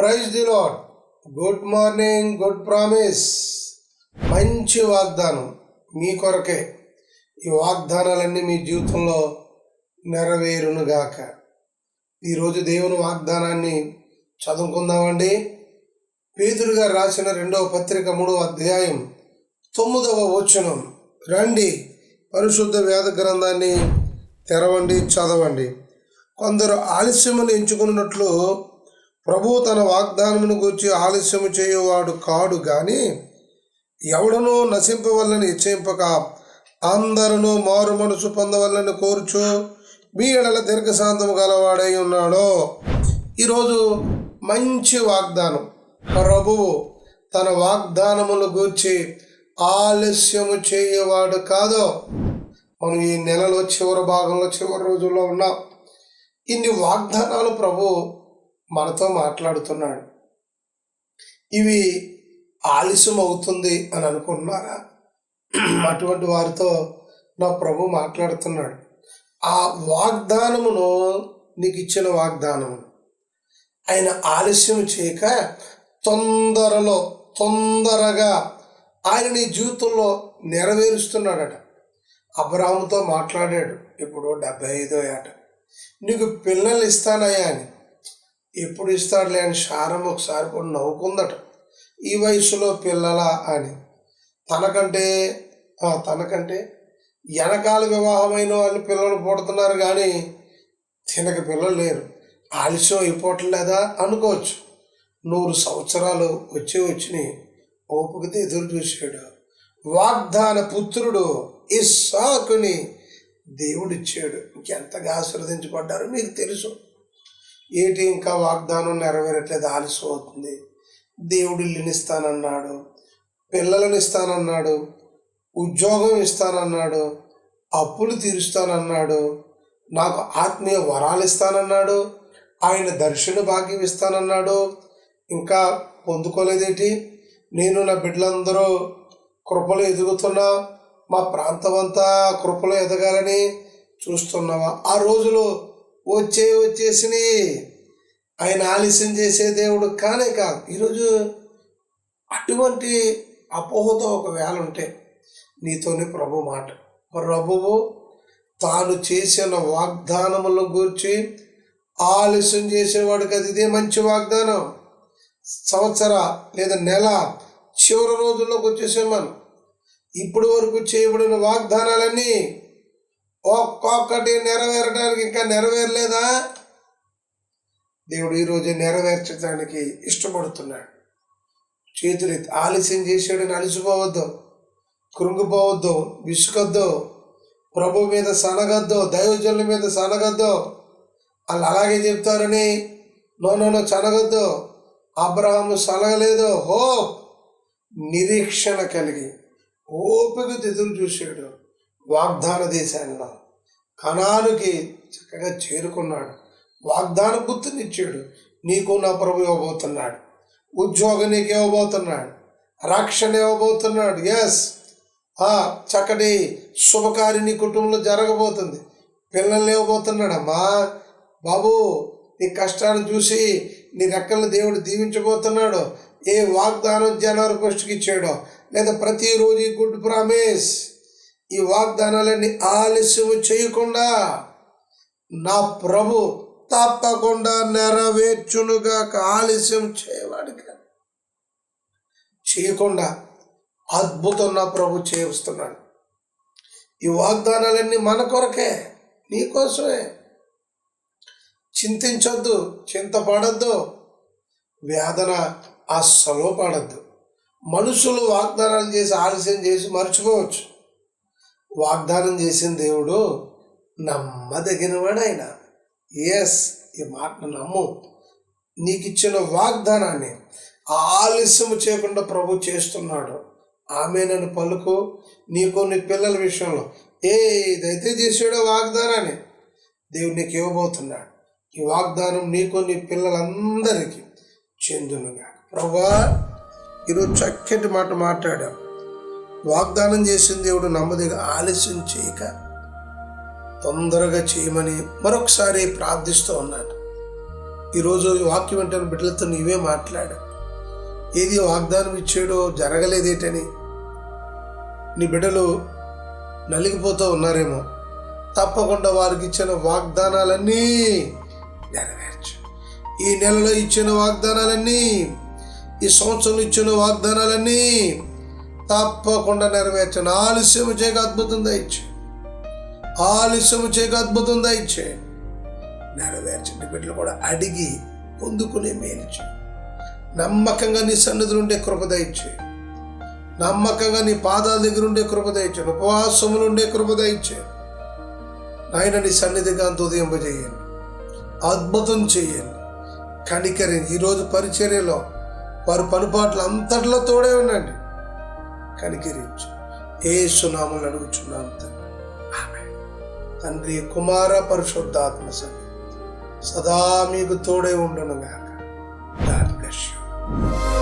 Praise the Lord good morning good promise. మంచి వాగ్దానం మీ కొరకే. ఈ వాగ్దానాలన్నీ మీ జీవితంలో నెరవేరునుగాక. ఈరోజు దేవుని వాగ్దానాన్ని చదువుకుందామండి. పేతురు రాసిన రెండవ పత్రిక మూడవ అధ్యాయం తొమ్మిదవ వచనం. రండి పరిశుద్ధ వేద గ్రంథాన్ని తెరవండి చదవండి. కొందరు ఆలస్యమును ఎంచుకున్నట్లు ప్రభు తన వాగ్దానమును గురించి ఆలస్యము చేయువాడు కాడు గాని ఎవడనూ నశింపవల్లని ఇచ్చింపక అందరూ మారు మనసు పొందవల్లని కోరుచు మీ ఎడల దీర్ఘశాంతము గలవాడై ఉన్నాడో. ఈరోజు మంచి వాగ్దానం. ప్రభువు తన వాగ్దానమును గూర్చి ఆలస్యము చేయవాడు కాదో. మనం ఈ నెలలో చివరి భాగంలో చివరి రోజుల్లో ఉన్నాం. ఇన్ని వాగ్దానాలు ప్రభు మనతో మాట్లాడుతున్నాడు. ఇవి ఆలస్యం అవుతుంది అని అనుకుంటున్నారా? అటువంటి వారితో నా ప్రభు మాట్లాడుతున్నాడు. ఆ వాగ్దానమును నీకు ఇచ్చిన వాగ్దానమును ఆయన ఆలస్యం చేయక తొందరలో తొందరగా ఆయన నీ జీవితంలో నెరవేరుస్తున్నాడట. అబ్రాహంతో మాట్లాడాడు. ఇప్పుడు డెబ్బై ఐదో ఏట. నీకు పిల్లలు ఇస్తానయ్యా అని. ఎప్పుడు ఇస్తాడులే అని శారం ఒకసారి కూడా నవ్వుకుందట. ఈ వయసులో పిల్లలా అని. తనకంటే తనకంటే వెనకాల వివాహమైన వాళ్ళు పిల్లలు పుడుతున్నారు కానీ తినక పిల్లలు లేరు. ఆలస్యం అయిపోవట్లేదా అనుకోవచ్చు. నూరు సంవత్సరాలు వచ్చి వచ్చినాయి ఓపికతో ఎదురు చూశాడు. వాగ్దాన పుత్రుడు ఇస్సాకుని దేవుడిచ్చాడు. ఇంకెంతగా ఆశీర్వదించబడ్డారో మీకు తెలుసు. ఏటి ఇంకా వాగ్దానం నెరవేరట్లేదు ఆలస్యం అవుతుంది దేవుడు ఇల్లుని ఇస్తానన్నాడు పిల్లలను ఇస్తానన్నాడు ఉద్యోగం ఇస్తానన్నాడు అప్పులు తీరుస్తానన్నాడు నాకు ఆత్మీయ వరాలు ఇస్తానన్నాడు ఆయన దర్శన భాగ్యం ఇస్తానన్నాడు. ఇంకా పొందుకోలేదేటి? నేను నా బిడ్డలందరూ కృపలు ఎదుగుతున్నా మా ప్రాంతం అంతా కృపలు ఎదగాలని చూస్తున్నావా? ఆ రోజులో వచ్చే వచ్చేసినాయి ఆయన ఆలస్యం చేసే దేవుడు కానే కాదు. ఈరోజు అటువంటి అపోహతో ఒకవేళ ఉంటే నీతోనే ప్రభు మాట. ప్రభువు తాను చేసిన వాగ్దానములను గురించి ఆలస్యం చేసేవాడు కదా ఇదే మంచి వాగ్దానం. సంవత్సర లేదా నెల చివరి రోజుల్లోకి వచ్చేసాం మనం. ఇప్పటి వరకు చేయబడిన వాగ్దానాలన్నీ ఒక్కొక్కటి నెరవేరడానికి ఇంకా నెరవేరలేదా? దేవుడు ఈరోజు నెరవేర్చడానికి ఇష్టపడుతున్నాడు. చేతులు ఆలస్యం చేసాడని అలసిపోవద్దు కృంగిపోవద్దు విసుకొద్దు ప్రభు మీద సనగద్దు దైవజనుల మీద సనగద్దు. వాళ్ళు అలాగే చెప్తారని నో నో నో చనగొద్దు అబ్రహాము సనగలేదు. హో నిరీక్షణ కలిగి ఓపిక ఎదురు చూశాడు. వాగ్దాన దేశాల్లో కణానికి చక్కగా చేరుకున్నాడు. వాగ్దాన గుర్తునిచ్చాడు నీకు నా ప్రభు ఇవ్వబోతున్నాడు. ఉద్యోగం నీకు ఇవ్వబోతున్నాడు. రక్షణ ఇవ్వబోతున్నాడు. ఎస్ చక్కటి శుభకార్యం నీ కుటుంబంలో జరగబోతుంది. పిల్లల్ని ఇవ్వబోతున్నాడమ్మా బాబు నీ కష్టాన్ని చూసి నీ రెక్కలను దేవుడు దీవించబోతున్నాడు. ఏ వాగ్దానం జనవరి ఫస్ట్కి ఇచ్చాడో లేదా ప్రతిరోజు గుడ్ ప్రామిస్. ఈ వాగ్దానాలన్నీ ఆలస్యం చేయకుండా నా ప్రభు తప్పకుండా నెరవేర్చునుగా ఆలస్యం చేయవాడిగా చేయకుండా అద్భుతం నా ప్రభు చేస్తున్నాడు ఈ వాగ్దానాలన్నీ మన కొరకే నీకోసమే చింతించొద్దు చింతపడద్దు వేదన అస్సలు పడద్దు. మనుషులు వాగ్దానాలు చేసి ఆలస్యం చేసి మర్చిపోవచ్చు. వాగ్దానం చేసిన దేవుడు నమ్మదగినవాడు ఆయన ఎస్ ఈ మాటను నమ్ము. నీకు ఇచ్చిన వాగ్దానాన్ని ఆలస్యం చేయకుండా ప్రభు చేస్తున్నాడు. ఆమె నన్ను పలుకు నీకు నీ పిల్లల విషయంలో ఏ ఇదైతే చేసాడో వాగ్దానాన్ని దేవుడు నీకు ఇవ్వబోతున్నాడు. ఈ వాగ్దానం నీకు నీ పిల్లలందరికీ చెందునుగా ప్రభా ఈరోజు చక్కటి మాట మాట్లాడాం వాగ్దానం చేసిన దేవుడు నమ్మదిగా ఆలస్యం చేయక తొందరగా చేయమని మరొకసారి ప్రార్థిస్తూ ఉన్నాడు. ఈరోజు ఈ వాక్యం వెంటనే బిడ్డలతో నీవే మాట్లాడు. ఏది వాగ్దానం ఇచ్చాడో జరగలేదేటని నీ బిడ్డలు నలిగిపోతూ ఉన్నారేమో. తప్పకుండా వారికి ఇచ్చిన వాగ్దానాలన్నీ నెరవేర్చు. ఈ నెలలో ఇచ్చిన వాగ్దానాలన్నీ ఈ సంవత్సరం ఇచ్చిన వాగ్దానాలన్నీ తప్పకుండా నెరవేర్చండి ఆలస్యము చేయక అద్భుతం దయచే. ఆలస్యము చేయక అద్భుతం దయచే. నెరవేర్చండి బిడ్డలు కూడా అడిగి పొందుకునే మేల్చు నమ్మకంగా నీ సన్నిధులు ఉండే కృప దయచే. నమ్మకంగా నీ పాదాల దగ్గర ఉండే కృప దయచాను ఉపవాసములు ఉండే కృప దయచాను నాయన నీ సన్నిధిగా అంత ఉదయింపజేయండి అద్భుతం చేయండి. కనికరింది ఈరోజు పరిచర్యలో వారి పనుపాట్లు అంతట్లో తోడే ఉండండి. కనికరించు. ఏ సునాములు అడుగుచున్నాం తండ్రి. తండ్రి కుమార పరిశుద్ధాత్మ సన్ని సదా మీకు తోడే ఉండును గాక. God bless you.